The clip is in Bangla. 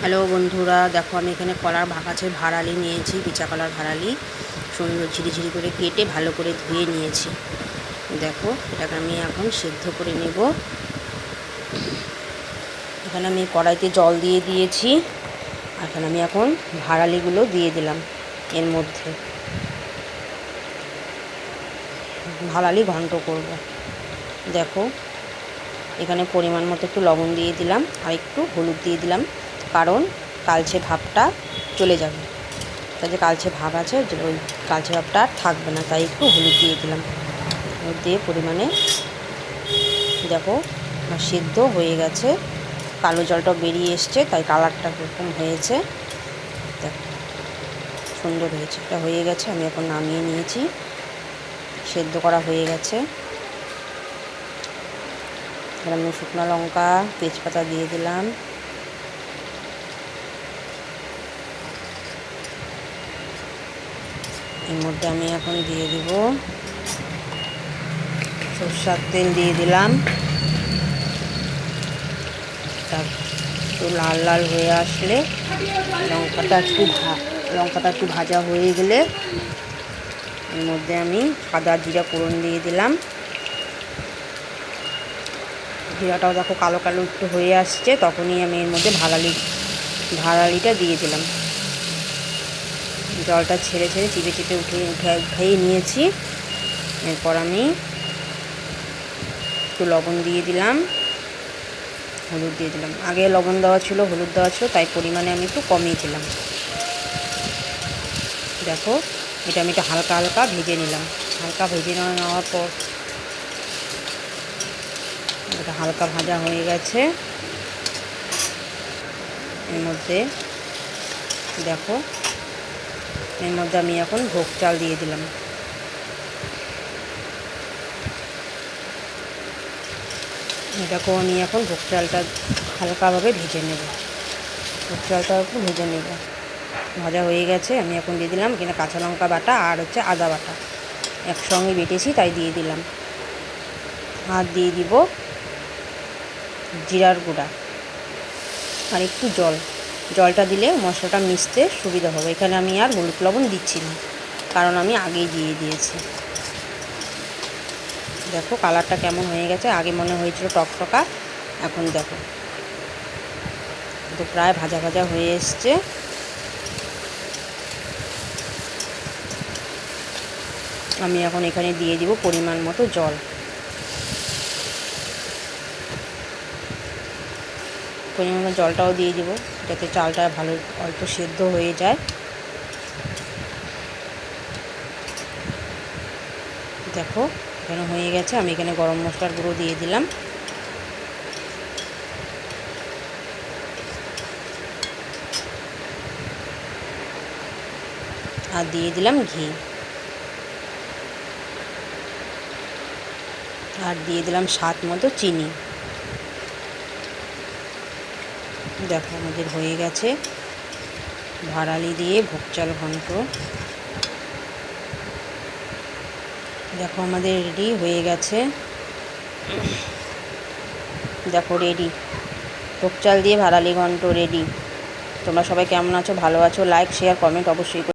হ্যালো বন্ধুরা, দেখো আমি এখানে কলার গাছের ভাড়ালি নিয়েছি বিচা কলার ভাড়ালি। সুন্দর ঝিরিঝিরি করে কেটে ভালো করে ধুয়ে নিয়েছি। দেখো, এটাকে আমি এখন সেদ্ধ করে নেব। এখানে আমি কড়াইতে জল দিয়ে দিয়েছি এখানে আমি এখন ভাড়ালিগুলো দিয়ে দিলাম এর মধ্যে। ভাড়ালি ঘন্ট করব। দেখো, এখানে পরিমাণ মতো একটু লবণ দিয়ে দিলাম, আর একটু হলুদ দিয়ে দিলাম। কারণ কালচে ভাবটা চলে যাবে। তাই যে কালচে ভাব আছে ওই কালচে ভাবটা আর থাকবে না, তাই একটু হলুদ দিয়ে দিলাম। হলুদ দিয়ে পরিমাণে দেখো সেদ্ধ হয়ে গেছে। কালো জলটা বেরিয়ে এসছে, তাই কালারটা কীরকম হয়েছে। সুন্দর হয়েছে। এটা হয়ে গেছে, আমি এখন নামিয়ে নিয়েছি। সেদ্ধ করা হয়ে গেছে। আমি শুকনো লঙ্কা, তেজপাতা দিয়ে দিলাম। এর মধ্যে আমি এখন দিয়ে দিব। সরষার তেল দিয়ে দিলাম। একটু লাল লাল হয়ে আসলে লঙ্কাটা একটু লঙ্কাটা একটু ভাজা হয়ে গেলে এর মধ্যে আমি সাদা জিরা ফোড়ন দিয়ে দিলাম। জিরাটাও দেখো কালো কালো একটু হয়ে আসছে, তখনই আমি এর মধ্যে ভাড়ালি ভাড়ালিটা দিয়ে দিলাম। জলটা ছেড়ে ছেড়ে চিপে চিপে উঠে উঠে, উঠাই নিয়েছি। এরপর আমি একটু লবণ দিয়ে দিলাম, হলুদ দিয়ে দিলাম। আগে লবণ দেওয়া ছিল, হলুদ দেওয়া ছিল, তাই পরিমাণে আমি একটু কমিয়ে দিলাম। দেখো, এটা আমি একটু হালকা হালকা ভেজে নিলাম। হালকা ভেজে নেওয়ার পর এটা হালকা ভাজা হয়ে গেছে। এর মধ্যে দেখো এর মধ্যে আমি এখন ভোগ চাল দিয়ে দিলাম। এটাকেও আমি এখন ভোগ চালটা হালকাভাবে ভেজে নেব। ভোগ চালটা একটু ভেজে নেব। ভাজা হয়ে গেছে, আমি এখন দিয়ে দিলাম কিনা কাঁচা লঙ্কা বাটা আর হচ্ছে আদা বাটা। একসঙ্গে বেটেছি, তাই দিয়ে দিলাম। আর দিয়ে দিব জিরার গুঁড়া। আর একটু জল। জলটা দিলে মশলাটা মিশতে সুবিধা হবে। এখানে আমি আর হলুদ লবণ দিচ্ছি না, কারণ আমি আগেই দিয়ে দিয়েছি। দেখো কালারটা কেমন হয়ে গেছে। আগে মনে হয়েছিল টকটকা এখন দেখো। তো প্রায় ভাজা ভাজা হয়ে এসছে। আমি এখন এখানে দিয়ে দিব পরিমাণ মতো জল। পরিমাণ জলটাও দিয়ে দেবো, যাতে চালটা ভালো অল্প সেদ্ধ হয়ে যায়। দেখো, এখানে হয়ে গেছে, আমি এখানে গরম মশলার গুঁড়ো দিয়ে দিলাম। আর দিয়ে দিলাম ঘি। আর দিয়ে দিলাম স্বাদ মতো চিনি। দেখো আমাদের হয়ে গেছে। ভাড়ালি দিয়ে ভোগ চাল ঘন্ট। দেখো আমাদের রেডি হয়ে গেছে। দেখো রেডি। ভোগ চাল দিয়ে ভাড়ালি ঘন্ট রেডি। তোমরা সবাই কেমন আছো, ভালো আছো? লাইক শেয়ার কমেন্ট অবশ্যই